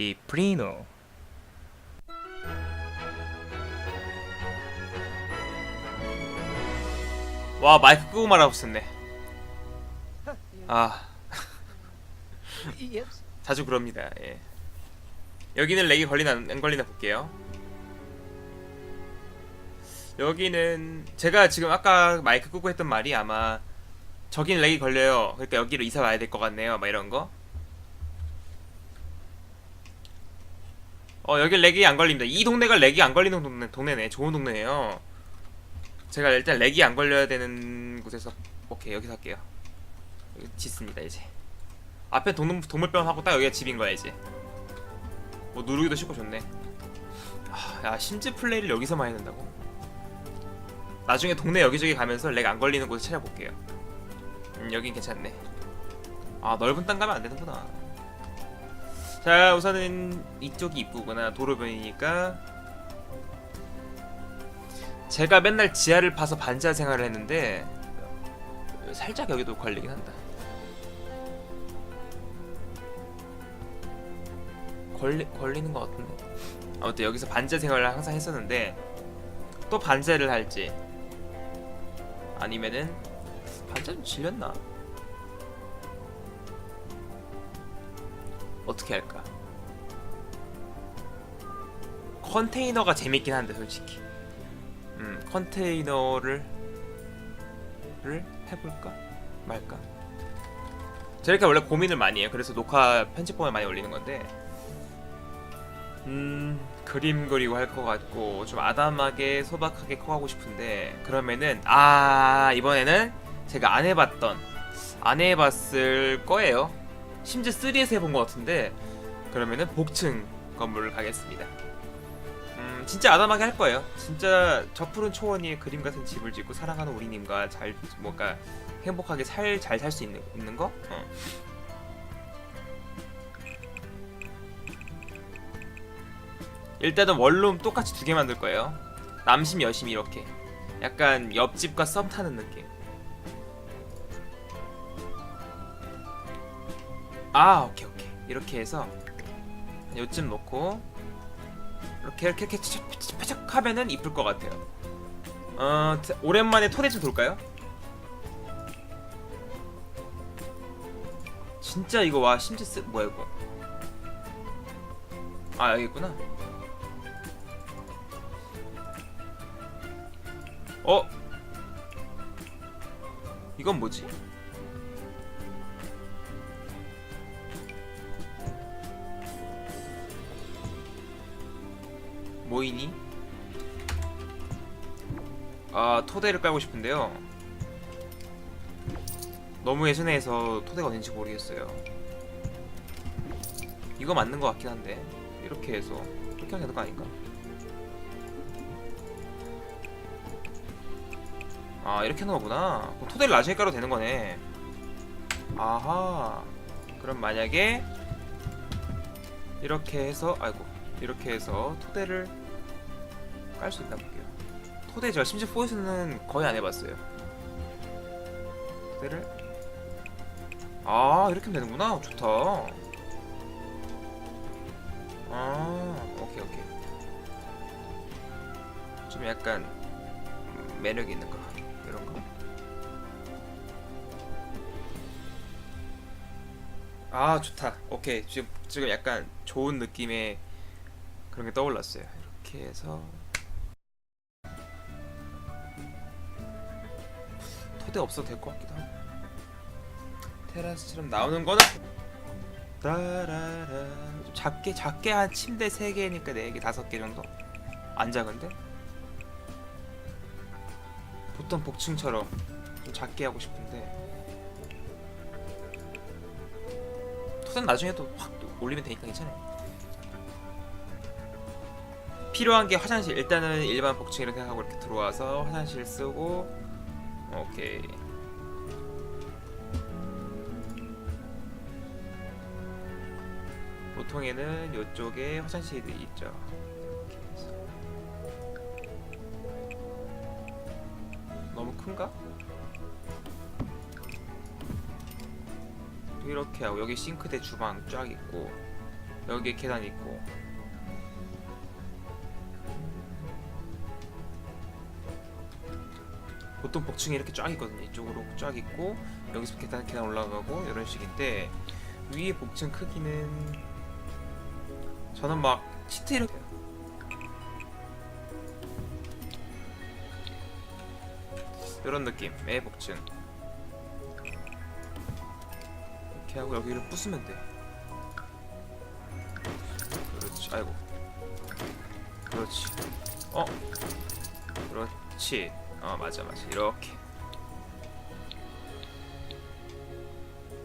피프리노. 와 마이크 끄고 말하고 있었네. 아. 자주 그럽니다 예. 여기는 렉이 걸리나 안 걸리나 볼게요. 여기는 제가 지금 아까 마이크 끄고 했던 말이 아마 저기는 렉이 걸려요. 그러니까 여기로 이사 와야 될 것 같네요. 막 이런 거 어, 여기 렉이 안 걸립니다. 이 동네가 렉이 안 걸리는 동네, 동네네. 좋은 동네네요. 제가 일단 렉이 안 걸려야 되는 곳에서 오케이 여기서 할게요. 여기 짓습니다 이제. 앞에 동물 동물병 하고 딱 여기가 집인 거야 이제. 뭐 누르기도 쉽고 좋네. 아, 야 심지 플레이를 여기서만 해야 된다고? 나중에 동네 여기저기 가면서 렉 안 걸리는 곳을 찾아볼게요. 음 여긴 괜찮네. 아 넓은 땅 가면 안 되는구나. 자 우선은 이쪽이 이쁘구나. 도로변이니까. 제가 맨날 지하를 파서 반지하 생활을 했는데 살짝 여기도 걸리긴 한다. 걸리, 걸리는 것 같은데. 아무튼 여기서 반지하 생활을 항상 했었는데 또 반지하를 할지 아니면은 반지하 좀 질렸나 어떻게 할까? 컨테이너가 재밌긴 한데 솔직히. 음 컨테이너를 를 해볼까? 말까? 저렇게 원래 고민을 많이 해요. 그래서 녹화 편집본을 많이 올리는 건데. 음 그림 그리고 할 것 같고 좀 아담하게 소박하게 커가고 싶은데 그러면은 아 이번에는 제가 안 해봤던 안 해봤을 거예요 심지어 3에서 해본 것 같은데 그러면은 복층 건물을 가겠습니다. 음 진짜 아담하게 할 거예요. 진짜 저 푸른 초원위에 그림 같은 집을 짓고 사랑하는 우리님과 잘 뭔가 행복하게 살 잘 살 수 있는 있는 거. 어. 일단은 원룸 똑같이 두 개 만들 거예요. 남심 여심 이렇게. 약간 옆집과 썸 타는 느낌. 아 오케이 오케이 이렇게 해서 요쯤 놓고 이렇게 이렇게 이렇게 차착 하면은 이쁠 것 같아요. 어 자, 오랜만에 토대 좀 돌까요? 진짜 이거 와 심지 쓰 뭐야 이거? 아 여기 있구나. 어? 이건 뭐지? 모이니? 아 토대를 깔고 싶은데요. 너무 예전에 해서 토대가 어딘지 모르겠어요. 이거 맞는 것 같긴 한데. 이렇게 해서. 이렇게 하면 되는 거 아닌가? 아 이렇게 하는 거구나. 그럼 토대를 나중에 깔아도 되는 거네. 아하. 그럼 만약에 이렇게 해서 아이고. 이렇게 해서 토대를 깔 수 있나 볼게요. 토대 제가 심지어 4에서는 거의 안 해봤어요. 토대를 아 이렇게 하면 되는구나. 좋다. 아 오케이 오케이. 좀 약간 매력 있는 거 이런 거. 아 좋다. 오케이 지금 지금 약간 좋은 느낌의 그런 게 떠올랐어요. 이렇게 해서 토대 없어도 될 것 같기도 하고. 테라스처럼 나오는 거는 따라라. 좀 작게 작게 한 침대 3개니까 4개 5개 정도? 안 작은데? 보통 복층처럼 좀 작게 하고 싶은데. 토대는 나중에 또 확 올리면 되니까 괜찮아요. 필요한 게 화장실. 일단은 일반 복층 이렇게 하고 이렇게 들어와서 화장실 쓰고 오케이 보통에는 이쪽에 화장실이 있죠. 너무 큰가? 이렇게 하고 여기 싱크대 주방 쫙 있고 여기에 계단 있고 보통 복층이 이렇게 쫙 있거든요. 이쪽으로 쫙 있고 여기서 계단 계단 올라가고 이런 식인데 위에 복층 크기는 저는 막 시트 이렇게 이런 느낌의 복층 이렇게 하고 여기를 부수면 돼. 그렇지. 아이고. 그렇지. 어. 그렇지. 어 맞아 맞아. 이렇게.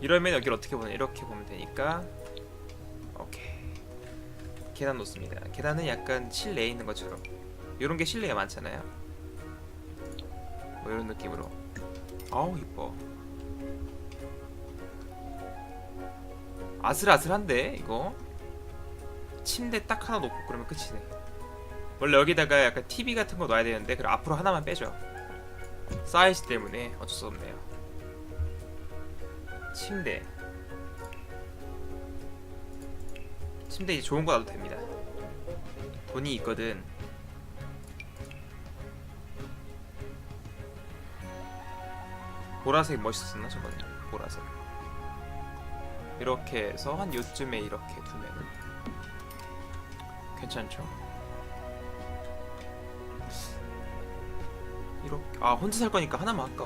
이러면 여기를 어떻게 보냐 이렇게 보면 되니까 계단 놓습니다. 계단은 약간 실내에 있는 것처럼. 이런 게 실내에 많잖아요. 뭐 이런 느낌으로. 아우 이뻐. 아슬아슬한데 이거? 침대 딱 하나 놓고 그러면 끝이네. 원래 여기다가 약간 TV 같은 거 놔야 되는데 그럼 앞으로 하나만 빼죠. 사이즈 때문에 어쩔 수 없네요. 침대 침대 이제 좋은 거 놔도 됩니다. 돈이 있거든. 보라색 멋있었나 저번에? 보라색. 이렇게 해서 한 요쯤에 이렇게 두면은 괜찮죠? 이렇게. 아 혼자 살 거니까 하나만 아까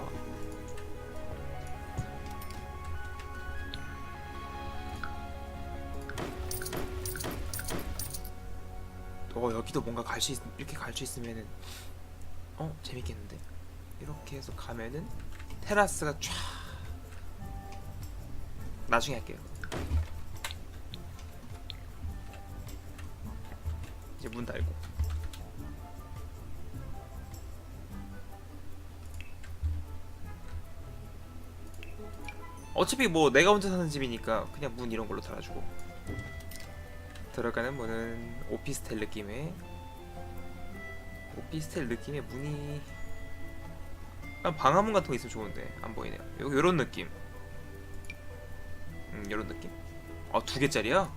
여기도 뭔가 갈 수 이렇게 갈 수 있으면은 어 재밌겠는데? 이렇게 해서 가면은 테라스가 쫙 나중에 할게요. 이제 문 닫고. 어차피 뭐 내가 혼자 사는 집이니까 그냥 문 이런 걸로 달아주고 들어가는 문은 오피스텔 느낌의 오피스텔 느낌의 문이 방화문 같은 거 있으면 좋은데 안 보이네요. 여기 요런 느낌. 음, 요런 느낌. 아, 두 개짜리야?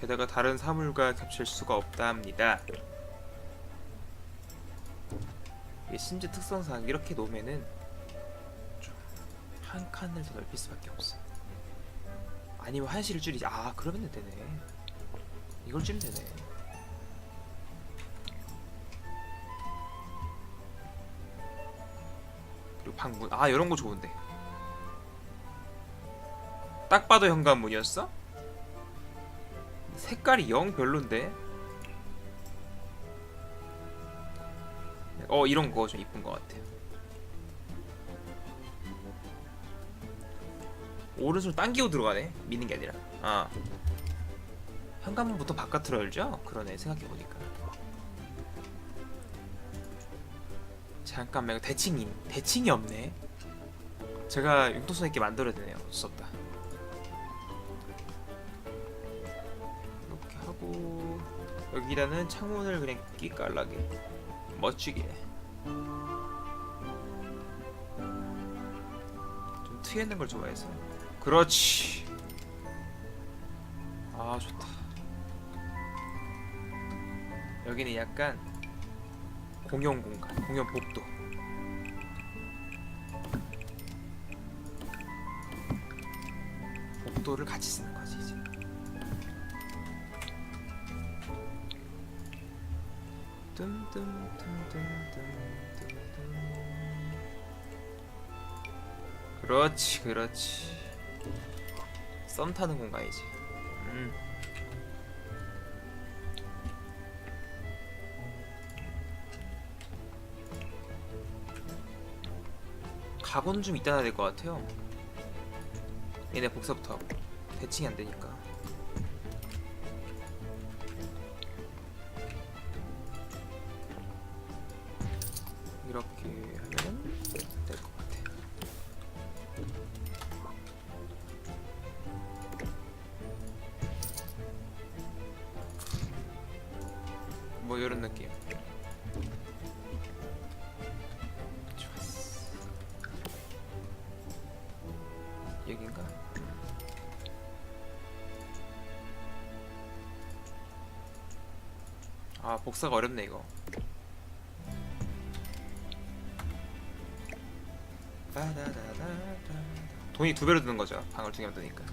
게다가 다른 사물과 겹칠 수가 없답니다. 이게 심지어 특성상 이렇게 놓으면은 좀 한 칸을 더 넓힐 수밖에 없어. 아니면 한시를 줄이지. 아, 그러면 되네. 이걸 줄이면 되네. 그리고 방문. 아, 이런 거 좋은데. 딱 봐도 현관문이었어? 색깔이 영 별론데. 어, 이런 거 좀 이쁜 것 같아요. 오른손 당기고 들어가네. 미는 게 아니라. 아. 현관문 보통 바깥으로 열죠? 그러네. 생각해 보니까. 잠깐만 이거 대칭이 대칭이 없네. 제가 융통성 있게 만들어야 되네요. 썼다. 이렇게 하고 여기라는 창문을 그냥 끼깔나게 멋지게 좀 트여 있는 걸 좋아해서 그렇지. 아 좋다. 여기는 약간 공용 공간, 공용 복도. 복도를 같이 쓰는 거지 이제. 뜸뜸뜸뜸뜸뜸. 그렇지, 그렇지. 썸 타는 공간이지. 음. 각오는 좀 이따 해야 될 것 같아요. 얘네 복사부터 하고 대칭이 안 되니까. 이렇게 하면 될 것 같아. 이런 느낌. 여긴가? 아 복사가 어렵네 이거. 돈이 두 배로 드는 거죠 방을 두 개만 드니까.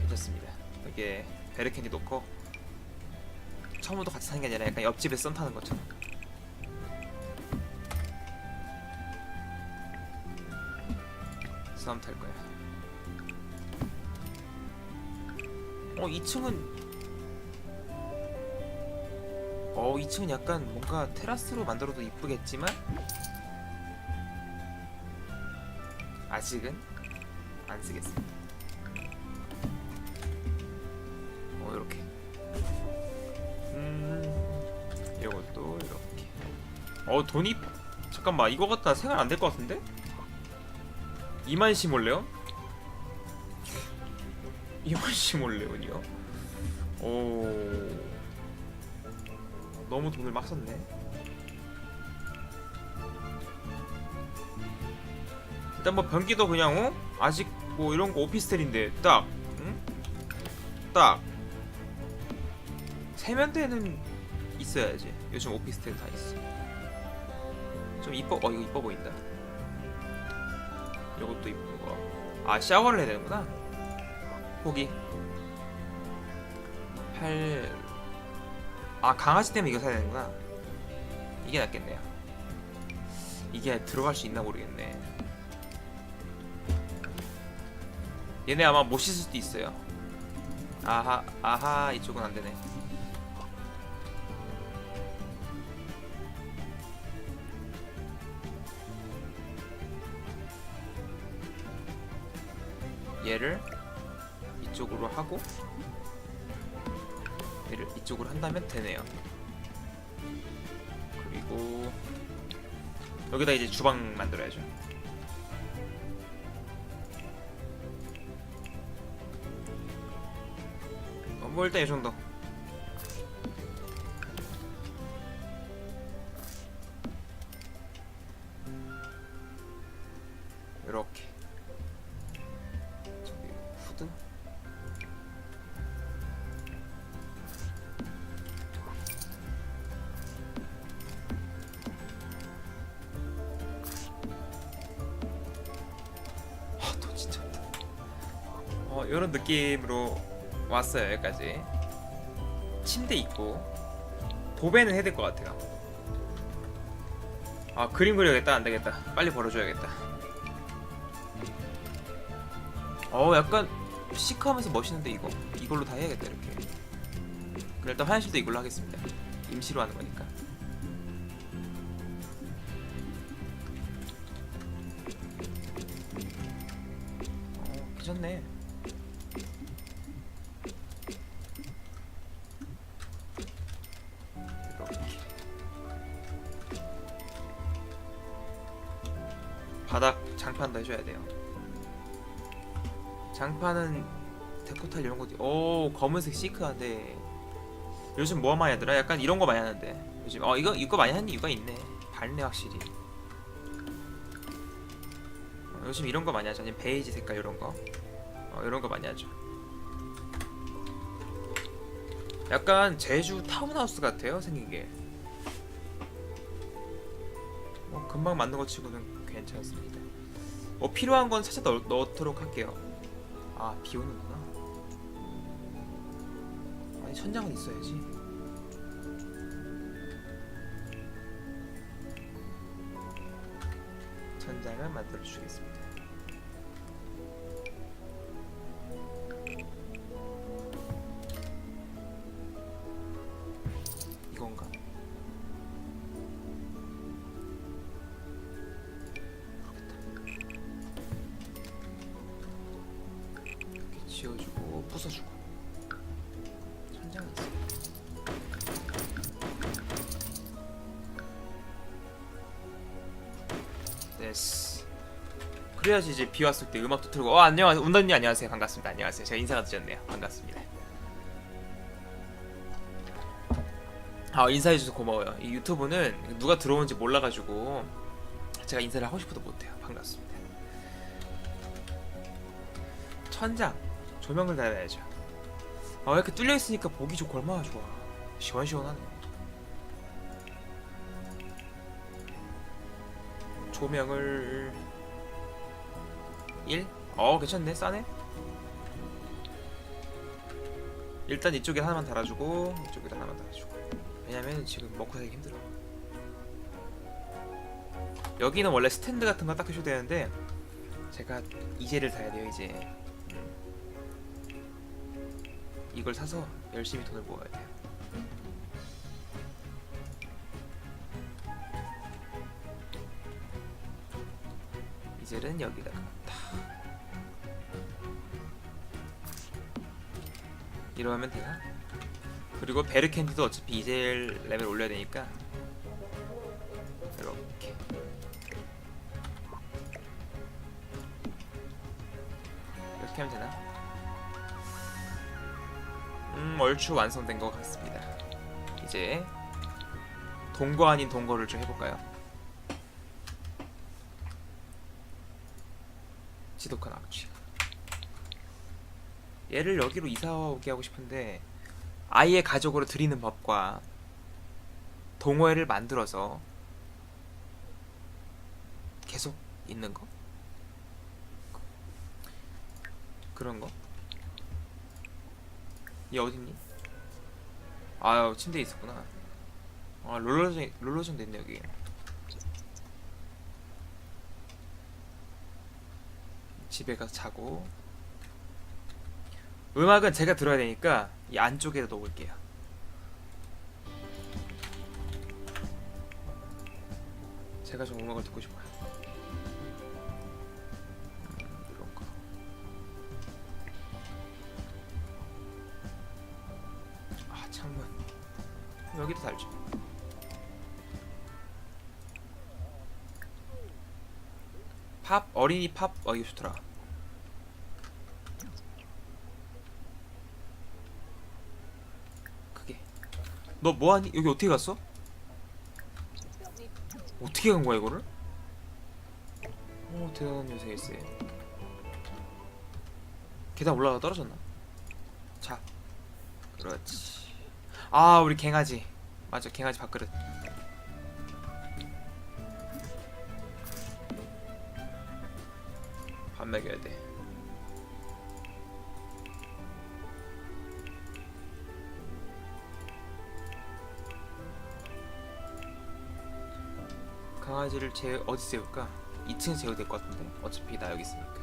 괜찮습니다. 여기에 베르캔디 놓고. 처음부터 같이 사는 게 아니라 약간 옆집에 썸 타는 것처럼. 썸탈 거야. 어 2층은 어 2층은 약간 뭔가 테라스로 만들어도 이쁘겠지만 아직은 안 쓰겠습니다 어 돈이 잠깐만 이거 갖다 생활 안 될 것 같은데 2만 시몰레요? 2만 시몰레온이요? 오 너무 돈을 막 썼네 일단 뭐 변기도 그냥 어? 아직 뭐 이런 거 오피스텔인데 딱 응? 딱 세면대는 있어야지 요즘 오피스텔 다 있어 좀 이뻐 어 이거 이뻐 보인다. 이것도 이쁜 거아 샤워를 해야 되는구나. 포기. 8... 아 강아지 때문에 이거 사야 되는구나. 이게 낫겠네요. 이게 들어갈 수 있나 모르겠네. 얘네 아마 못 씻을 수도 있어요. 아하 아하 이쪽은 안 되네 이쪽으로 하고 얘를 이쪽으로 한다면 되네요. 그리고 여기다 이제 주방 만들어야죠. 어, 뭐 일단 이 정도 이런 느낌으로 왔어요 여기까지. 침대 있고. 도배는 해야 될 것 같아요. 아 그림 그려야겠다. 안되겠다. 빨리 벌어줘야겠다. 어 약간 시크하면서 멋있는데 이거. 이걸로 다 해야겠다 이렇게. 그럼 일단 화장실도 이걸로 하겠습니다. 임시로 하는 거니까. 어 괜찮네 장판도 해줘야 돼요. 장판은 데코탈 이런 것도 오 검은색 시크한데. 요즘 뭐 많이 하더라? 약간 이런 거 많이 하는데. 요즘 어 이거 이거 많이 하는 이유가 있네. 밝네 확실히. 어, 요즘 이런 거 많이 하죠. 아니면 베이지 색깔 이런 거. 어, 이런 거 많이 하죠. 약간 제주 타운하우스 같아요 생긴 게. 뭐, 금방 만든 거 치고는 괜찮습니다 뭐 필요한 건 살짝 넣, 넣도록 할게요. 아 비 오는구나. 아니 천장은 있어야지. 천장을 만들어 주겠습니다 부숴주고. 있어 됐어. 그래야지 이제 비 왔을 때 음악도 틀고. 어 안녕하세요 운전님 안녕하세요. 반갑습니다. 안녕하세요. 제가 인사가 늦었네요. 반갑습니다. 아 인사해줘서 고마워요. 이 유튜브는 누가 들어오는지 몰라가지고 제가 인사를 하고 싶어도 못해요. 반갑습니다. 천장 조명을 달아야죠. 아 이렇게 뚫려있으니까 보기 좋고 얼마나 좋아. 시원시원하네. 조명을 1? 어 괜찮네. 싸네. 일단 이쪽에 하나만 달아주고 이쪽에 하나만 달아주고. 왜냐면 지금 먹고 살기 힘들어. 여기는 원래 스탠드 같은 거 딱 해줘야 되는데 제가 이제를 사야 돼요 이제. 이걸 사서 열심히 돈을 모아야 돼요 이젤은 여기다가 딱 이러면 되나? 그리고 베르캔디도 어차피 이젤 레벨 올려야 되니까 얼추 완성된 것 같습니다 이제 동거 아닌 동거를 좀 해볼까요? 지독한 악취 얘를 여기로 이사 오게 하고 싶은데 아이의 가족으로 드리는 법과 동호회를 만들어서 계속 있는 거 그런 거? 얘 어딨니? 아유 침대에 있었구나. 아 롤러전 롤러전 됐네 여기. 집에 가서 자고. 음악은 제가 들어야 되니까 이 안쪽에다 놓을게요. 제가 좀 음악을 듣고 싶어요 여기도 달죠. 팝 어린이 팝 어 이거 좋더라. 그게 너 뭐하니? 여기 어떻게 갔어? 어떻게 간 거야 이거를? 오 대단한 녀석일세. 계단 올라가 떨어졌나? 자, 그렇지. 아 우리 갱아지 맞아 갱아지 밥그릇. 밥 먹여야 돼. 강아지를 제 어디 세울까? 2층 세워야 될 것 같은데? 어차피 나 여기 있으니까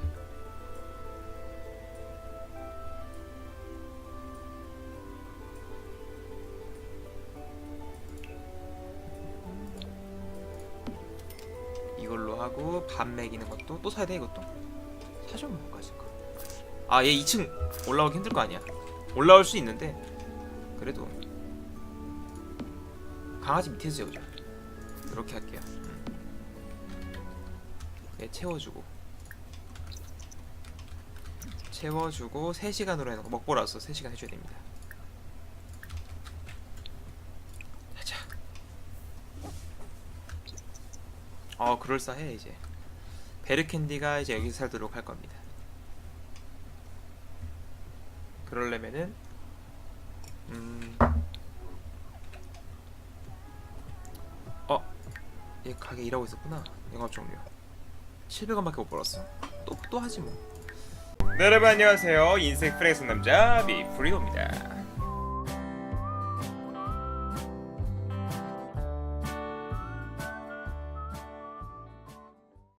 하고 밥 먹이는 것도 또 사야 돼 이것도 사죠 뭐 가질 거. 아얘 2층 올라오기 힘들 거 아니야. 올라올 수 있는데 그래도 강아지 밑에서 재우자. 이렇게 할게요. 음. 얘 채워주고 채워주고 3시간으로 해놓고 먹보라서 3시간 해줘야 됩니다. 어 그럴싸해 이제. 베르캔디가 이제 여기서 살도록 할 겁니다. 그러려면은 음... 어? 얘 가게 일하고 있었구나. 영업 종료. 700원밖에 못 벌었어. 또, 또 하지 뭐. 네, 여러분 안녕하세요. 인생 프레스 남자 미프리도입니다